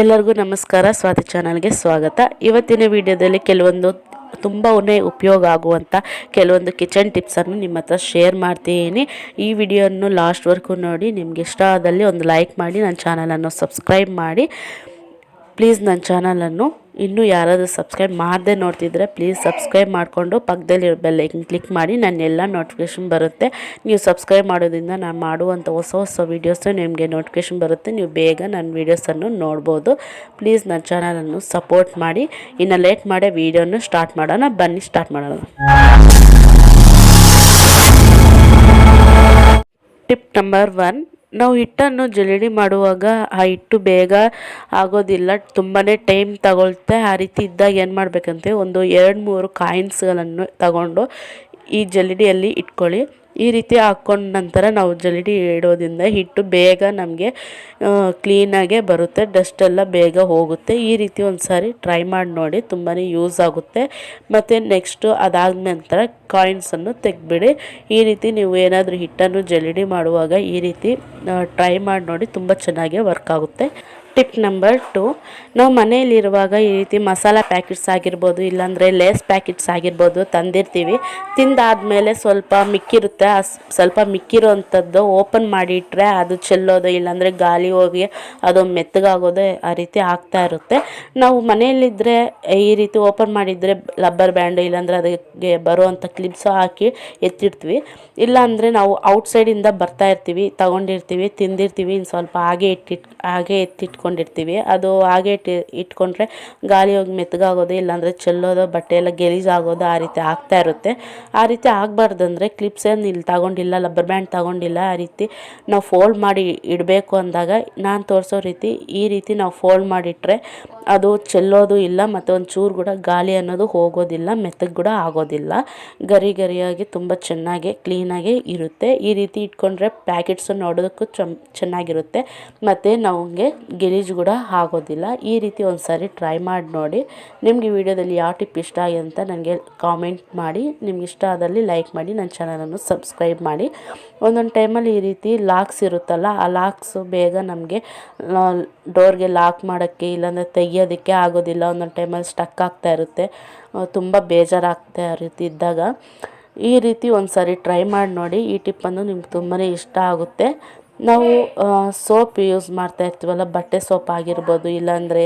ಎಲ್ಲರಿಗೂ ನಮಸ್ಕಾರ ಸ್ವಾತಿ ಚಾನಲ್ಗೆ ಸ್ವಾಗತ. ಇವತ್ತಿನ ವಿಡಿಯೋದಲ್ಲಿ ಕೆಲವೊಂದು ತುಂಬಾ ಉಪಯೋಗ ಆಗುವಂಥ ಕೆಲವೊಂದು ಕಿಚನ್ ಟಿಪ್ಸನ್ನು ನಿಮ್ಮ ಹತ್ರ ಶೇರ್ ಮಾಡ್ತೀನಿ. ಈ ವಿಡಿಯೋವನ್ನು ಲಾಸ್ಟ್ವರೆಗೂ ನೋಡಿ, ನಿಮ್ಗೆ ಇಷ್ಟ ಆದಲ್ಲಿ ಒಂದು ಲೈಕ್ ಮಾಡಿ, ನನ್ನ ಚಾನಲನ್ನು ಸಬ್ಸ್ಕ್ರೈಬ್ ಮಾಡಿ. ಪ್ಲೀಸ್ ನನ್ನ ಚಾನಲನ್ನು ಇನ್ನೂ ಯಾರಾದರೂ ಸಬ್ಸ್ಕ್ರೈಬ್ ಮಾಡದೆ ನೋಡ್ತಿದ್ರೆ ಪ್ಲೀಸ್ ಸಬ್ಸ್ಕ್ರೈಬ್ ಮಾಡಿಕೊಂಡು ಪಕ್ಕದಲ್ಲಿ ಬೆಲ್ಲೈಕನ್ ಕ್ಲಿಕ್ ಮಾಡಿ ನನ್ನ ಎಲ್ಲ ನೋಟಿಫಿಕೇಷನ್ ಬರುತ್ತೆ. ನೀವು ಸಬ್ಸ್ಕ್ರೈಬ್ ಮಾಡೋದ್ರಿಂದ ನಾನು ಮಾಡುವಂಥ ಹೊಸ ಹೊಸ ವೀಡಿಯೋಸು ನಿಮಗೆ ನೋಟಿಫಿಕೇಷನ್ ಬರುತ್ತೆ. ನೀವು ಬೇಗ ನನ್ನ ವೀಡಿಯೋಸನ್ನು ನೋಡ್ಬೋದು. ಪ್ಲೀಸ್ ನನ್ನ ಚಾನಲನ್ನು ಸಪೋರ್ಟ್ ಮಾಡಿ. ಇನ್ನು ಲೇಟ್ ಮಾಡೇ ವೀಡಿಯೋನ ಸ್ಟಾರ್ಟ್ ಮಾಡೋಣ. ಬನ್ನಿ ಸ್ಟಾರ್ಟ್ ಮಾಡೋಣ. ಟಿಪ್ ನಂಬರ್ ಒನ್ ನಾವು ಹಿಟ್ಟನ್ನು ಜಲ್ಲಡಿ ಮಾಡುವಾಗ ಆ ಹಿಟ್ಟು ಬೇಗ ಆಗೋದಿಲ್ಲ ತುಂಬಾ ಟೈಮ್ ತಗೊಳ್ತೆ. ಆ ರೀತಿ ಇದ್ದಾಗ ಏನು ಮಾಡಬೇಕಂತೆ, ಒಂದು ಎರಡು ಮೂರು ಕಾಯಿನ್ಸ್ಗಳನ್ನು ತಗೊಂಡು ಈ ಜಲ್ಲಡಿಯಲ್ಲಿ ಇಟ್ಕೊಳ್ಳಿ. ಈ ರೀತಿ ಹಾಕ್ಕೊಂಡ ನಂತರ ನಾವು ಜಲ್ಲಿ ಇಡೋದ್ರಿಂದ ಹಿಟ್ಟು ಬೇಗ ನಮಗೆ ಕ್ಲೀನಾಗೆ ಬರುತ್ತೆ ಡಸ್ಟ್ ಎಲ್ಲ ಬೇಗ ಹೋಗುತ್ತೆ. ಈ ರೀತಿ ಒಂದು ಸಾರಿ ಟ್ರೈ ಮಾಡಿ ನೋಡಿ ತುಂಬಾ ಯೂಸ್ ಆಗುತ್ತೆ. ಮತ್ತು ನೆಕ್ಸ್ಟು ಅದಾದ ನಂತರ ಕಾಯಿನ್ಸನ್ನು ತೆಗ್ಬಿಡಿ ಈ ರೀತಿ ನೀವು ಏನಾದರೂ ಹಿಟ್ಟನ್ನು ಜಲ್ಲಿಡಿ ಮಾಡುವಾಗ ಈ ರೀತಿ ಟ್ರೈ ಮಾಡಿ ನೋಡಿ, ತುಂಬ ಚೆನ್ನಾಗಿ ವರ್ಕ್ ಆಗುತ್ತೆ. ಟಿಪ್ ನಂಬರ್ ಟು ನಾವು ಮನೆಯಲ್ಲಿರುವಾಗ ಈ ರೀತಿ ಮಸಾಲ ಪ್ಯಾಕೆಟ್ಸ್ ಆಗಿರ್ಬೋದು, ಇಲ್ಲಾಂದರೆ ಲೇಸ್ ಪ್ಯಾಕೆಟ್ಸ್ ಆಗಿರ್ಬೋದು ತಂದಿರ್ತೀವಿ. ತಿಂದಾದ್ಮೇಲೆ ಸ್ವಲ್ಪ ಮಿಕ್ಕಿರುತ್ತೆ. ಸ್ವಲ್ಪ ಸ್ವಲ್ಪ ಮಿಕ್ಕಿರೋವಂಥದ್ದು ಓಪನ್ ಮಾಡಿಟ್ರೆ ಅದು ಚೆಲ್ಲೋದು, ಇಲ್ಲಾಂದರೆ ಗಾಳಿ ಹೋಗಿ ಅದು ಮೆತ್ತಗಾಗೋದು ಆ ರೀತಿ ಆಗ್ತಾ ಇರುತ್ತೆ. ನಾವು ಮನೆಯಲ್ಲಿದ್ದರೆ ಈ ರೀತಿ ಓಪನ್ ಮಾಡಿದರೆ ಲಬ್ಬರ್ ಬ್ಯಾಂಡ್ ಇಲ್ಲಾಂದರೆ ಅದಕ್ಕೆ ಬರುವಂಥ ಕ್ಲಿಪ್ಸು ಹಾಕಿ ಎತ್ತಿರ್ತೀವಿ ಇಲ್ಲಾಂದರೆ ನಾವು ಔಟ್ಸೈಡಿಂದ ಬರ್ತಾ ಇರ್ತೀವಿ, ತಗೊಂಡಿರ್ತೀವಿ, ತಿಂದಿರ್ತೀವಿ, ಇನ್ನು ಸ್ವಲ್ಪ ಹಾಗೆ ಇಟ್ಟಿಟ್ ಹಾಗೆ ಎತ್ತಿಟ್ಕೊಂಡಿರ್ತೀವಿ ಅದು ಹಾಗೆ ಇಟ್ಟು ಇಟ್ಕೊಂಡ್ರೆ ಗಾಳಿ ಹೋಗಿ ಮೆತ್ತಗಾಗೋದು, ಇಲ್ಲಾಂದರೆ ಚೆಲ್ಲೋದು ಬಟ್ಟೆ ಎಲ್ಲ ಗಲೀಜಾಗೋದು ಆ ರೀತಿ ಆಗ್ತಾ ಇರುತ್ತೆ. ಆ ರೀತಿ ಆಗಬಾರ್ದಂದ್ರೆ ಕ್ಲಿಪ್ಸ್ ಏನು ಇಲ್ಲಿ ತಗೊಂಡಿಲ್ಲ ಲಬ್ಬರ್ ಬ್ಯಾಂಡ್ ತಗೊಂಡಿಲ್ಲ, ಆ ರೀತಿ ನಾವು ಫೋಲ್ಡ್ ಮಾಡಿ ಇಡಬೇಕು ಅಂದಾಗ ನಾನು ತೋರಿಸೋ ರೀತಿ ಈ ರೀತಿ ನಾವು ಫೋಲ್ಡ್ ಮಾಡಿಟ್ರೆ ಅದು ಚೆಲ್ಲೋದು ಇಲ್ಲ ಮತ್ತು ಒಂದು ಚೂರು ಕೂಡ ಗಾಳಿ ಅನ್ನೋದು ಹೋಗೋದಿಲ್ಲ, ಮೆತ್ತಗೆ ಕೂಡ ಆಗೋದಿಲ್ಲ. ಗರಿ ಗರಿಯಾಗಿ ತುಂಬ ಚೆನ್ನಾಗಿ, ಕ್ಲೀನಾಗಿ ಇರುತ್ತೆ. ಈ ರೀತಿ ಇಟ್ಕೊಂಡ್ರೆ ಪ್ಯಾಕೆಟ್ಸು ನೋಡೋದಕ್ಕೂ ಚೆನ್ನಾಗಿರುತ್ತೆ. ಮತ್ತು ನಮಗೆ ಗಲೀಜು ಕೂಡ ಆಗೋದಿಲ್ಲ. ಈ ರೀತಿ ಒಂದು ಸಾರಿ ಟ್ರೈ ಮಾಡಿ ನೋಡಿ. ನಿಮಗೆ ವಿಡಿಯೋದಲ್ಲಿ ಯಾವ ಟಿಪ್ ಇಷ್ಟ ಆಗಿದೆ ಅಂತ ನನಗೆ ಕಾಮೆಂಟ್ ಮಾಡಿ. ನಿಮ್ಗೆ ಇಷ್ಟ ಆದಲ್ಲಿ ಲೈಕ್ ಮಾಡಿ ನನ್ನ ಚಾನಲನ್ನು ಸಬ್ಸ್ಕ್ರೈಬ್ ಮಾಡಿ. ಒಂದೊಂದು ಟೈಮಲ್ಲಿ ಈ ರೀತಿ ಲಾಕ್ಸ್ ಇರುತ್ತಲ್ಲ, ಆ ಲಾಕ್ಸು ಬೇಗ ನಮಗೆ ಡೋರ್ಗೆ ಲಾಕ್ ಮಾಡೋಕ್ಕೆ, ಇಲ್ಲಾಂದರೆ ತೆಗಿಯೋದಕ್ಕೆ ಆಗೋದಿಲ್ಲ, ಒಂದೊಂದು ಟೈಮಲ್ಲಿ ಸ್ಟಕ್ ಆಗ್ತಾ ಇರುತ್ತೆ ತುಂಬ ಬೇಜಾರಾಗ್ತಾ ಇದ್ದಾಗ. ಈ ರೀತಿ ಒಂದು ಸಾರಿ ಟ್ರೈ ಮಾಡಿ ನೋಡಿ, ಈ ಟಿಪ್ಪನ್ನು ನಿಮ್ಗೆ ತುಂಬಾ ಇಷ್ಟ ಆಗುತ್ತೆ. ನಾವು ಸೋಪ್ ಯೂಸ್ ಮಾಡ್ತಾ ಇರ್ತೀವಲ್ಲ, ಬಟ್ಟೆ ಸೋಪ್ ಆಗಿರ್ಬೋದು, ಇಲ್ಲಾಂದರೆ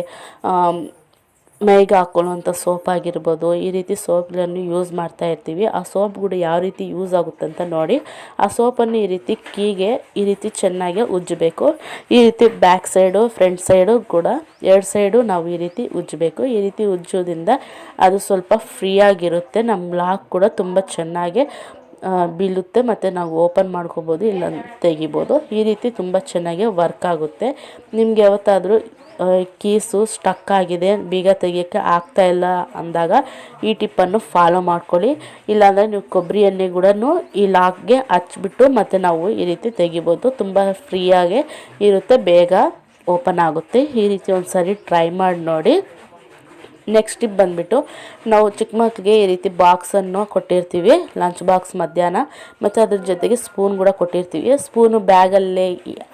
ಮೈಗೆ ಹಾಕೊಳ್ಳುವಂಥ ಸೋಪ್ ಆಗಿರ್ಬೋದು, ಈ ರೀತಿ ಸೋಪ್ಗಳನ್ನು ಯೂಸ್ ಮಾಡ್ತಾ ಇರ್ತೀವಿ. ಆ ಸೋಪ್ ಕೂಡ ಯಾವ ರೀತಿ ಯೂಸ್ ಆಗುತ್ತೆ ಅಂತ ನೋಡಿ, ಆ ಸೋಪನ್ನು ಈ ರೀತಿ ಕೀಗೆ ಈ ರೀತಿ ಚೆನ್ನಾಗಿ ಉಜ್ಜಬೇಕು. ಈ ರೀತಿ ಬ್ಯಾಕ್ ಸೈಡು ಫ್ರಂಟ್ ಸೈಡು ಕೂಡ ಎರಡು ಸೈಡು ನಾವು ಈ ರೀತಿ ಉಜ್ಜಬೇಕು. ಈ ರೀತಿ ಉಜ್ಜೋದ್ರಿಂದ ಅದು ಸ್ವಲ್ಪ ಫ್ರೀ ಆಗಿರುತ್ತೆ. ನಮ್ಮ ಲಾಕ್ ಕೂಡ ತುಂಬ ಚೆನ್ನಾಗಿ ಬೀಳುತ್ತೆ ಮತ್ತು ನಾವು ಓಪನ್ ಮಾಡ್ಕೋಬೋದು ಇಲ್ಲ ತೆಗಿಬೋದು. ಈ ರೀತಿ ತುಂಬ ಚೆನ್ನಾಗಿ ವರ್ಕ್ ಆಗುತ್ತೆ. ನಿಮ್ಗೆ ಯಾವತ್ತಾದರೂ ಕೀಸು ಸ್ಟಕ್ ಆಗಿದೆ, ಬೀಗ ತೆಗಿಯೋಕ್ಕೆ ಆಗ್ತಾ ಇಲ್ಲ ಅಂದಾಗ ಈ ಟಿಪ್ಪನ್ನು ಫಾಲೋ ಮಾಡ್ಕೊಳ್ಳಿ. ಇಲ್ಲಾಂದರೆ ನೀವು ಕೊಬ್ಬರಿ ಎಣ್ಣೆ ಕೂಡ ಈ ಲಾಕ್ಗೆ ಹಚ್ಚಿಬಿಟ್ಟು ಮತ್ತು ನಾವು ಈ ರೀತಿ ತೆಗಿಬೋದು. ತುಂಬ ಫ್ರೀಯಾಗೆ ಇರುತ್ತೆ, ಬೇಗ ಓಪನ್ ಆಗುತ್ತೆ. ಈ ರೀತಿ ಒಂದು ಸರಿ ಟ್ರೈ ಮಾಡಿ ನೋಡಿ. ನೆಕ್ಸ್ಟ್ ಟಿಪ್ ಬಂದುಬಿಟ್ಟು ನಾವು ಚಿಕ್ಕ ಮಕ್ಕಳಿಗೆ ಈ ರೀತಿ ಬಾಕ್ಸನ್ನು ಕೊಟ್ಟಿರ್ತೀವಿ ಲಂಚ್ ಬಾಕ್ಸ್ ಮಧ್ಯಾಹ್ನ. ಮತ್ತು ಅದ್ರ ಜೊತೆಗೆ ಸ್ಪೂನ್ ಕೂಡ ಕೊಟ್ಟಿರ್ತೀವಿ. ಸ್ಪೂನು ಬ್ಯಾಗಲ್ಲೇ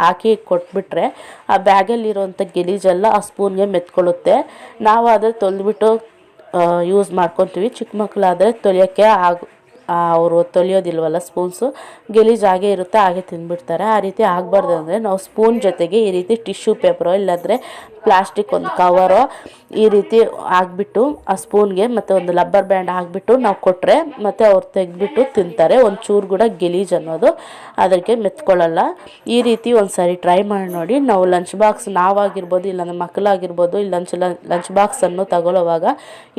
ಹಾಕಿ ಕೊಟ್ಬಿಟ್ರೆ ಆ ಬ್ಯಾಗಲ್ಲಿರುವಂಥ ಗಲೀಜೆಲ್ಲ ಆ ಸ್ಪೂನ್ಗೆ ಮೆತ್ಕೊಳ್ಳುತ್ತೆ. ನಾವು ಅದ್ರ ತೊಳೆದ್ಬಿಟ್ಟು ಯೂಸ್ ಮಾಡ್ಕೊತೀವಿ. ಚಿಕ್ಕ ಮಕ್ಕಳಾದರೆ ತೊಳೆಯೋಕ್ಕೆ ಆಗ ಅವರು ತೊಳೆಯೋದಿಲ್ವಲ್ಲ ಸ್ಪೂನ್ಸು? ಗಲೀಜು ಆಗೇ ಇರುತ್ತೆ ಹಾಗೆ ತಿಂದ್ಬಿಡ್ತಾರೆ. ಆ ರೀತಿ ಆಗಬಾರ್ದು ಅಂದರೆ ನಾವು ಸ್ಪೂನ್ ಜೊತೆಗೆ ಈ ರೀತಿ ಟಿಶ್ಯೂ ಪೇಪರೋ ಇಲ್ಲಾಂದರೆ ಪ್ಲಾಸ್ಟಿಕ್ ಒಂದು ಕವರೋ ಈ ರೀತಿ ಹಾಕ್ಬಿಟ್ಟು ಆ ಸ್ಪೂನ್ಗೆ ಮತ್ತು ಒಂದು ಲಬ್ಬರ್ ಬ್ಯಾಂಡ್ ಹಾಕ್ಬಿಟ್ಟು ನಾವು ಕೊಟ್ಟರೆ ಮತ್ತು ಅವ್ರು ತೆಗೆದ್ಬಿಟ್ಟು ತಿಂತಾರೆ. ಒಂದು ಚೂರು ಕೂಡ ಗಲೀಜು ಅನ್ನೋದು ಅದಕ್ಕೆ ಮೆತ್ಕೊಳ್ಳಲ್ಲ. ಈ ರೀತಿ ಒಂದು ಸಾರಿ ಟ್ರೈ ಮಾಡಿ ನೋಡಿ. ನಾವು ಲಂಚ್ ಬಾಕ್ಸ್ ನಾವಾಗಿರ್ಬೋದು ಇಲ್ಲಾಂದ್ರೆ ಮಕ್ಕಳಾಗಿರ್ಬೋದು ಇಲ್ಲ ಲಂಚ್ ಲಂಚ್ ಬಾಕ್ಸನ್ನು ತಗೊಳ್ಳೋವಾಗ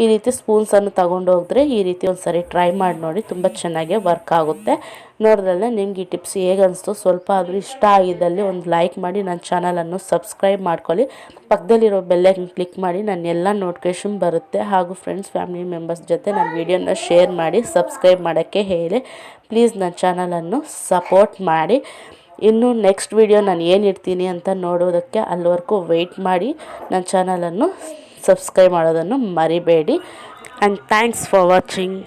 ಈ ರೀತಿ ಸ್ಪೂನ್ಸನ್ನು ತಗೊಂಡು ಹೋದ್ರೆ ಈ ರೀತಿ ಒಂದು ಸಾರಿ ಟ್ರೈ ಮಾಡಿ ನೋಡಿ. ತುಂಬ ಚೆನ್ನಾಗಿ ವರ್ಕ್ ಆಗುತ್ತೆ. ನೋಡಿದ್ರಲ್ಲ ನಿಮ್ಗೆ ಈ ಟಿಪ್ಸ್ ಹೇಗೆ ಅನಿಸ್ತು? ಸ್ವಲ್ಪ ಆದರೂ ಇಷ್ಟ ಆಗಿದ್ದಲ್ಲಿ ಒಂದು ಲೈಕ್ ಮಾಡಿ ನನ್ನ ಚಾನಲನ್ನು ಸಬ್ಸ್ಕ್ರೈಬ್ ಮಾಡ್ಕೊಳ್ಳಿ. ಪಕ್ಕದಲ್ಲಿರೋ ಬೆಲ್ಲೈಕನ್ ಕ್ಲಿಕ್ ಮಾಡಿ ನನ್ನ ಎಲ್ಲ ನೋಟಿಫಿಕೇಷನ್ ಬರುತ್ತೆ. ಹಾಗೂ ಫ್ರೆಂಡ್ಸ್ ಫ್ಯಾಮಿಲಿ ಮೆಂಬರ್ಸ್ ಜೊತೆ ನನ್ನ ವೀಡಿಯೋನ ಶೇರ್ ಮಾಡಿ ಸಬ್ಸ್ಕ್ರೈಬ್ ಮಾಡೋಕ್ಕೆ ಹೇಳಿ. ಪ್ಲೀಸ್ ನನ್ನ ಚಾನಲನ್ನು ಸಪೋರ್ಟ್ ಮಾಡಿ. ಇನ್ನು ನೆಕ್ಸ್ಟ್ ವಿಡಿಯೋ ನಾನು ಏನಿರ್ತೀನಿ ಅಂತ ನೋಡೋದಕ್ಕೆ ಅಲ್ಲಿವರೆಗೂ ವೆಯ್ಟ್ ಮಾಡಿ. ನನ್ನ ಚಾನಲನ್ನು ಸಬ್ಸ್ಕ್ರೈಬ್ ಮಾಡೋದನ್ನು ಮರಿಬೇಡಿ. And thanks for watching